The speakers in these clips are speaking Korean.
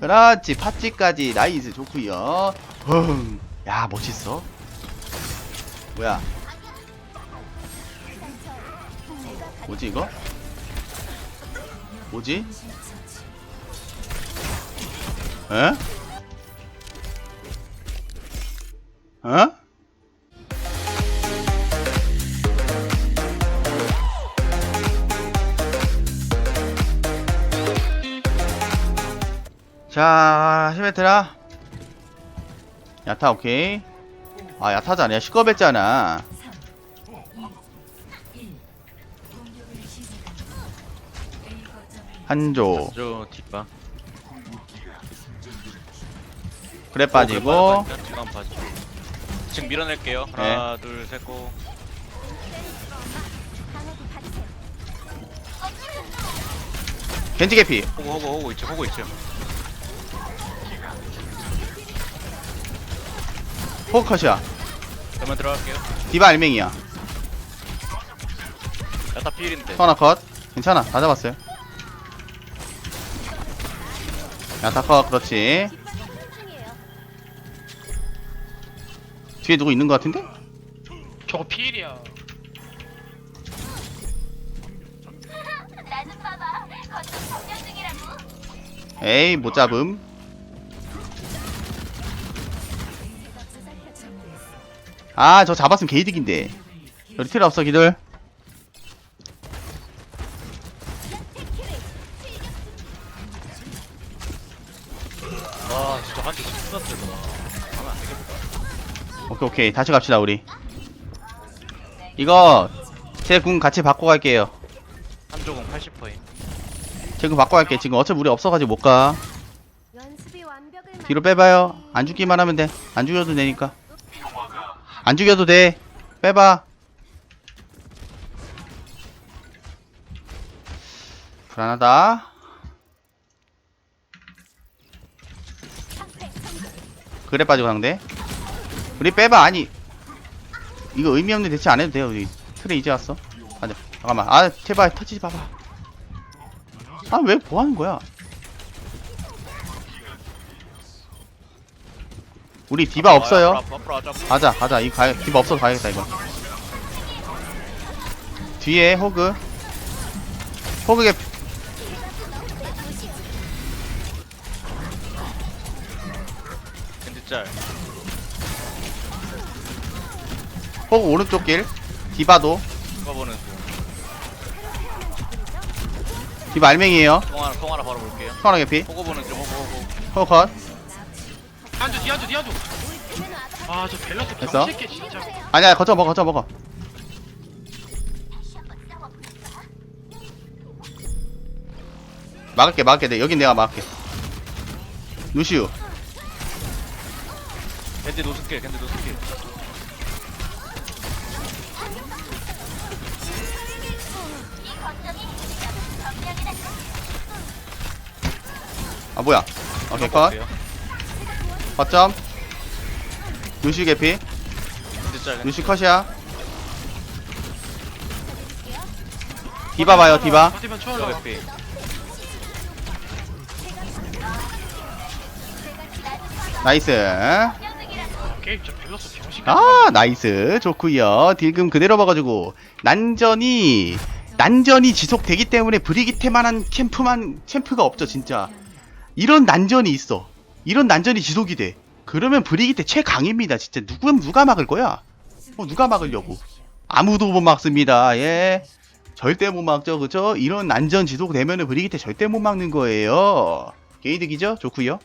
그렇지 팥찌까지 나이스 좋구요 흠. 야 멋있어 뭐야 뭐지 이거 뭐지 에? 어? 자, 시메트라. 야타, 오케이. 아, 야타잖아. 시꺼했잖아 한조. 저 뒷바 그래 빠지고. 지금 한번 봐줘 지금 밀어낼게요 네. 하나 둘셋고 겐지 개피. 호구 호구 호구 있죠 호구 있죠 포커컷이야. 그러면 들어갈게요 디바 알맹이야. 야타 필인데 하나 컷. 괜찮아. 다 잡았어요. 야타 컷. 그렇지. 뒤에 누구 있는 것 같은데? 저거 중이라고. 에이, 못 잡음. 아, 저 잡았으면 게이득인데. 여기 필요 없어, 기들. 와 진짜 한대 세다 가면 안 되겠다 오케이, 오케이. 다시 갑시다, 우리. 이거, 제 궁 같이 바꿔 갈게요. 한조공 80%임 제 궁 바꿔 갈게. 지금 어차피 우리 없어가지고 못 가. 연습이 완벽을 뒤로 빼봐요. 안 죽기만 하면 돼. 안 죽여도 되니까. 안 죽여도 돼. 빼봐. 불안하다. 그래 빠지고 상대. 우리 빼봐. 아니. 이거 의미 없는 대체 안 해도 돼요. 우리 틀에 이제 왔어. 가자. 잠깐만. 아, 제발 터치지 봐봐. 아, 왜 뭐 하는 거야? 우리 디바 없어요. 앞으로 앞으로 하자. 가자 가자. 이 가, 디바 없어서 가야겠다 이거. 뒤에 호그. 호그게 근데 짤. 호그 오른쪽 길. 디바도. 누가 보는 디바 알맹이에요. 통 하나 통 하나 바로 볼게요. 하나 개피. 호구 보는 중 호구 호구 호그 컷 뒤안줘, 뒤안줘, 뒤안줘. 아, 저 밸런스 됐어? 병새끼 진짜. 아니야 거쳐 먹어 거쳐 먹어. 막을게 막을게. 내 여긴 내가 막을게. 루시우. 겐지 노스킬 겐지 노스킬. 아 뭐야? 오케이 컷 거점? 루시우 개피. 루시 컷이야. 디바 봐요 디바. 나이스. 밸런스. 아 나이스. 좋구요. 딜금 그대로 봐가지고 난전이 난전이 지속되기 때문에 브리기테만한 캠프만 챔프가 없죠 진짜. 이런 난전이 있어 이런 난전이 지속이 돼. 그러면 브리기테 최강입니다 진짜. 누구 누가 막을 거야? 어, 누가 막으려고? 아무도 못 막습니다 예. 절대 못 막죠 그죠 이런 난전 지속되면은 브리기테 절대 못 막는 거예요. 게이득이죠? 좋구요.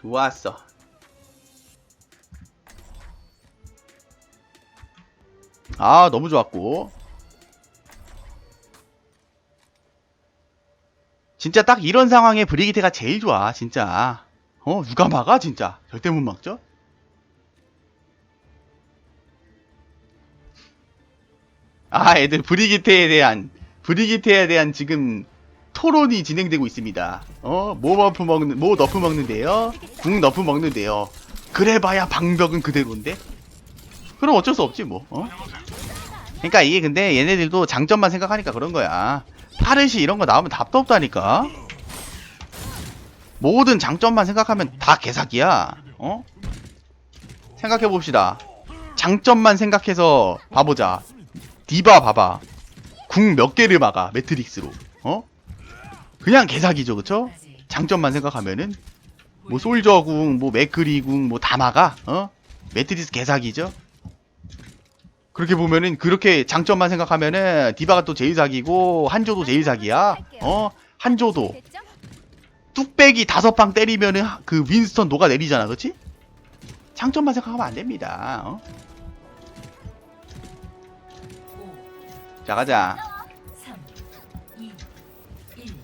좋았어. 아 너무 좋았고 진짜 딱 이런 상황에 브리기테가 제일 좋아 진짜. 어 누가 막아 진짜? 절대 못 막죠? 아 애들 브리기테에 대한 브리기테에 대한 지금 토론이 진행되고 있습니다. 어뭐 너프 먹는 뭐 너프 먹는데요? 궁 너프 먹는데요? 그래봐야 방벽은 그대로인데? 그럼 어쩔 수 없지 뭐 어? 그러니까 이게 근데 얘네들도 장점만 생각하니까 그런 거야 파르시 이런 거 나오면 답도 없다니까 모든 장점만 생각하면 다 개사기야. 어? 생각해 봅시다. 장점만 생각해서 봐보자. 디바 봐봐. 궁 몇 개를 막아 매트릭스로. 어? 그냥 개사기죠, 그쵸? 장점만 생각하면은 뭐 솔저 궁, 뭐 맥크리 궁, 뭐 다 막아. 어? 매트릭스 개사기죠. 그렇게 보면은 그렇게 장점만 생각하면은 디바가 또 제일 사기고 한조도 제일 사기야. 어? 한조도? 뚝배기 다섯 방 때리면은 하- 그 윈스턴 녹아 내리잖아, 그렇지? 장점만 생각하면 안 됩니다. 어? 자 가자.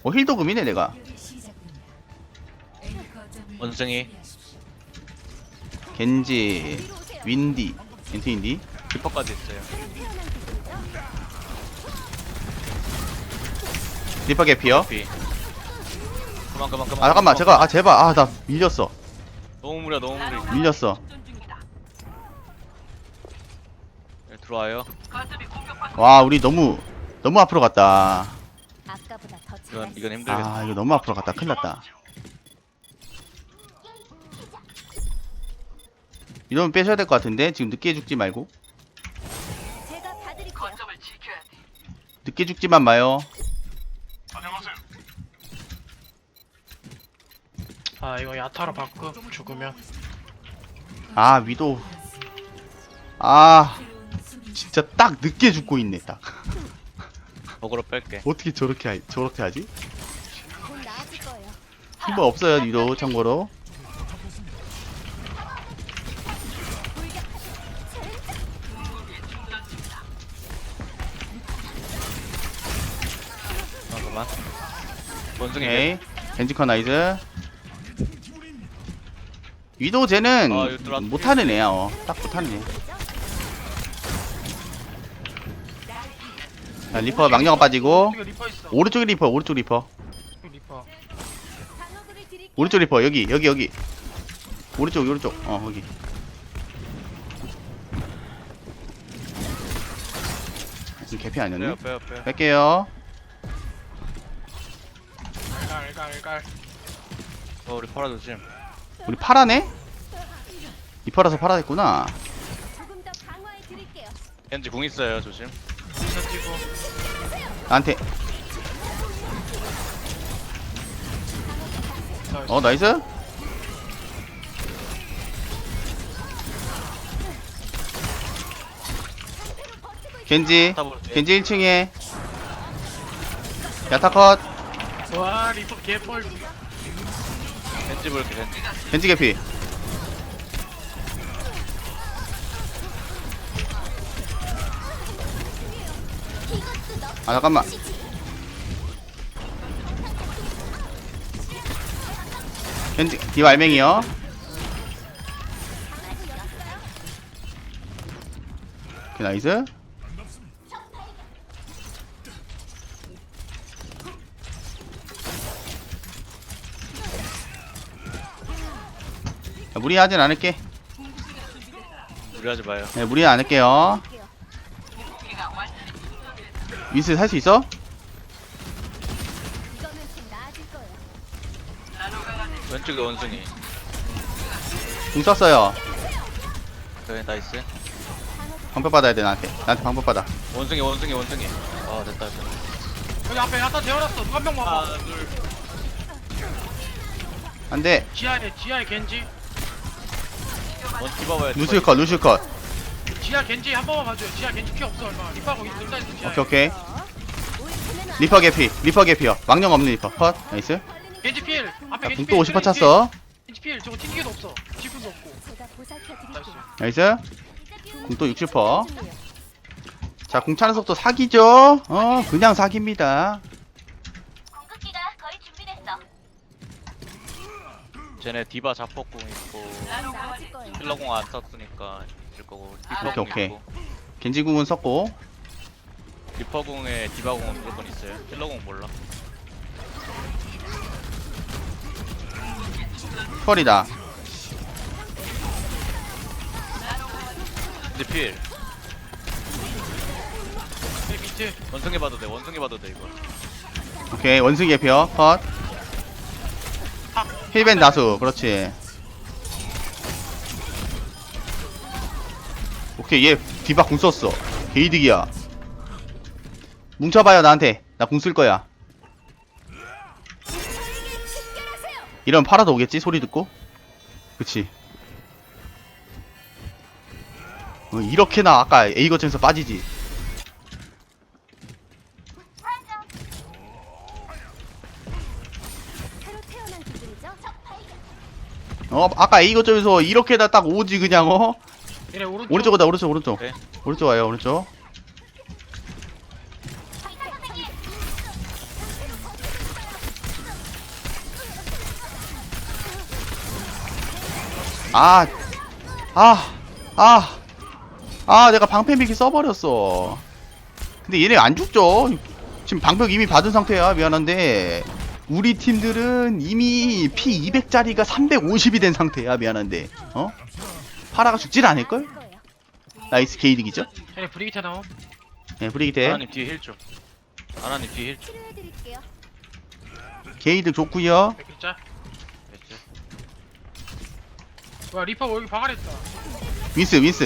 어 힐도 금이네 내가. 원숭이 겐지, 뒤로 오세요. 윈디. 리퍼까지 있어요? 리퍼 개피어. 비 그만 그만 그만 아 잠깐만, 그만, 제가 아 제발 아 나 밀렸어, 너무 무려 너무 무려 밀렸어. 네, 들어와요 와 우리 너무 너무 앞으로 갔다. 아까보다 더 이건 잘했어. 이건 힘들겠다 아 이거 너무 앞으로 갔다. 큰일났다. 이러면 빼셔야 될 것 같은데 지금 늦게 죽지 말고 늦게 죽지만 마요. 아 이거 야타로 바꿔 죽으면. 아 위도. 아 진짜 딱 늦게 죽고 있네 딱. 먹으러 뺄게. 어떻게 저렇게 하, 저렇게 하지? 힘은 없어요 위도 참고로 오케이. 겐지커 나이즈 위도 쟤는 아, 이거 들어왔- 못하는 애야 어. 딱 못하는 애. 자, 리퍼 망령아 빠지고. 이거 리퍼 있어. 오른쪽에 리퍼 오른쪽 리퍼. 리퍼. 오른쪽 리퍼 여기 여기 여기. 오른쪽 오른쪽. 어 거기. 지금 개피 아니었네? 빼요 빼요 빼요 뺄게요 깔깔깔 어 우리 파라 조심. 우리 파라네? 리퍼라서 파라 됐구나. 조금 더 강화해 드릴게요. 겐지 궁 있어요 조심. 던지고. 나한테. 어 나이스? 겐지. 때 겐지 1층에. 야타 컷 와 리퍼 개뻘. 겐지 볼게 겐지. 겐지 개피. 아 잠깐만. 겐지 디와 알맹이요? 오케이 나이스 무리하진 않을게 무리하지 마요 네, 무리 안 할게요. 윈스 살 수 있어? 왼쪽에 원숭이 궁 썼어요. 그래 나이스 방법 받아야 돼 나한테. 나한테 방법 받아. 원숭이 원숭이 원숭이 아 됐다 됐다 여기 앞에 야타 재워놨어 누가 한명 와봐 하나 둘 안 돼. 지하에 지하에 겐지 원 디바봐야 루시우 컷, 루시우 컷. 지하 겐지 한 번만 봐줘요 지하 겐지 피 없어 얼마 리퍼 거기 있다 있어 지하에 오케이, 오케이. 리퍼 개피, 리퍼 개피요. 망령 없는 리퍼. 컷. 나이스. 겐지 필 앞에 자, 겐지 궁또 50% 찼어. 겐지 필 저거 튕기도 없어 지구도 없고 나이스. 궁 또 60%. 자, 궁 차는 속도 사기죠? 어, 그냥 사기입니다. 쟤네 디바 자폭궁 있고. 힐러궁 안 썼으니까 있을 거고 리퍼궁 오케이. 있고 겐지 궁은 썼고. 리퍼궁에 디바궁은 무조건 있어요 힐러궁 몰라 펄이다. 겐지 필 원숭이 봐도 돼 원숭이 봐도 돼 이거 오케이, 원숭이 개피요. 컷. 힐벤 다수 그렇지. 오케이 얘 디바 궁 썼어. 게이득이야. 뭉쳐봐요 나한테. 나 궁 쓸 거야. 이러면 팔아도 오겠지? 소리 듣고? 그치. 어, 이렇게나 아까 A 거점에서 빠지지 어 아까 A 거점에서 이렇게나 딱 오지 그냥 어 얘네 오른쪽 오른쪽이다 오른쪽 오른쪽 네. 오른쪽 와요 오른쪽. 아, 아, 아, 아, 내가 방패미기 써버렸어. 근데 얘네 안 죽죠? 지금 방벽 이미 받은 상태야. 미안한데. 우리 팀들은 이미 피 200짜리가 350이 된 상태야. 미안한데. 어? 파라가 죽질 않을걸? 나이스 게이득이죠? 얘네 브리기테 나옴 네, 브리기테. 하나님 뒤에 힐 좀. 하나님 뒤에 힐 좀. 치료해드릴게요. 게이득 좋구요 백글자 됐지? 와 리퍼 여기 박아냈다 윈스, 윈스.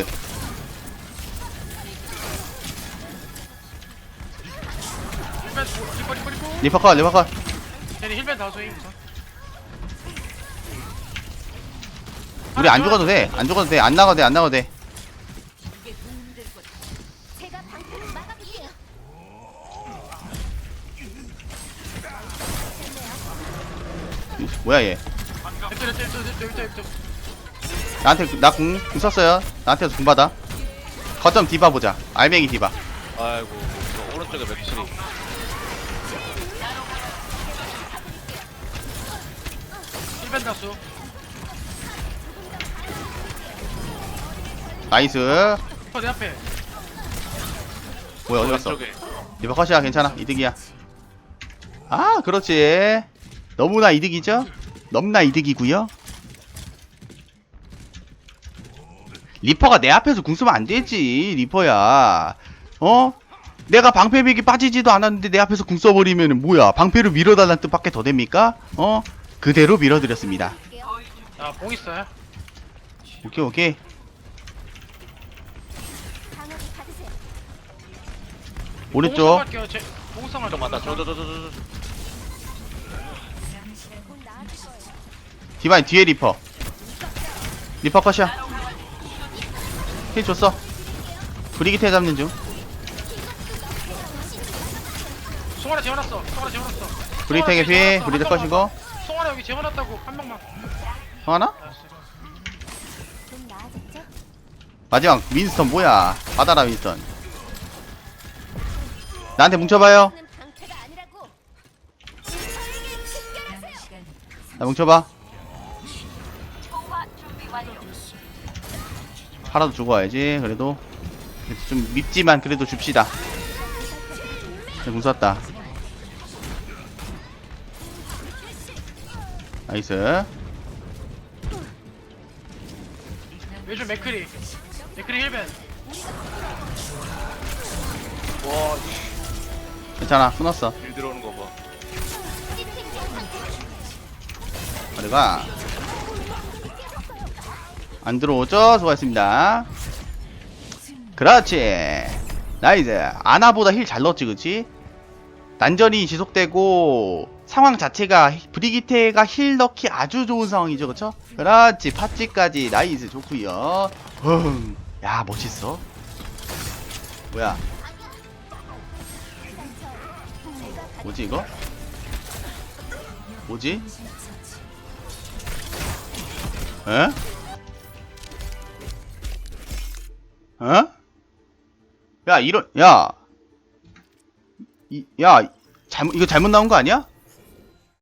힐벤 오, 리퍼 리퍼 리퍼 리퍼 컷, 리퍼 컷. 얘네 힐벤 다수임 우선 우리 안 죽어도 돼. 안 죽어도 돼. 안 나가도 돼. 안 나가도 돼. 제가 방패를 막아볼게요. 뭐야, 얘. 나한테, 나 궁, 궁 썼어요. 나한테도 궁 받아. 거점 디바 보자. 알맹이 디바. 아이고 오른쪽에 맥크리. 힐벤 다수 나이스. 내 앞에 뭐야 어디 갔어? 왼쪽에. 리버 컷이야 괜찮아 이득이야. 아 그렇지. 너무나 이득이죠? 넘나 이득이고요. 리퍼가 내 앞에서 궁 쓰면 안 되지 리퍼야. 어? 내가 방패백이 빠지지도 않았는데 내 앞에서 궁 써버리면 뭐야 방패를 밀어달라는 뜻밖에 더 됩니까? 어? 그대로 밀어드렸습니다. 아봉 있어요 오케이 오케이. 오른쪽 할게요 제 봉성할 좀 맞다. 저저저저 저. 곧 나아질 거예요. 디바인 뒤에 리퍼. 리퍼 컷이야. 힐 줬어. 브리기테 잡는 중. 송하나 재워놨어 송하나 재워놨어 브리텍의 피, 브리텍 컷이고. 송하나 여기 재워놨다고 한 명만 하나? 알았어 좀 나아졌죠? 마지막 윈스턴 뭐야? 받아라 윈스턴. 나한테 뭉쳐봐요. 저는 방패가 아니라고. 의사에게 집결하세요. 나 뭉쳐봐. 팔아도 주고 와야지. 그래도 그래도 좀 밉지만 그래도 줍시다. 궁 쐈다. 나이스. 요즘 맥크리 맥크리 힐벤 와, 괜찮아. 끊었어. 힐 들어오는 거 봐. 어디가? 안 들어오죠? 수고하셨습니다. 그렇지. 나이스. 아나보다 힐 잘 넣었지, 그치? 난전이 지속되고, 상황 자체가, 브리기테가 힐 넣기 아주 좋은 상황이죠, 그쵸? 그렇지. 파찌까지. 나이스. 좋구요 흠. 야, 멋있어. 뭐야? 뭐지, 이거? 뭐지? 에? 어? 야, 이런, 야. 이, 야, 잘못, 이거 잘못 나온 거 아니야?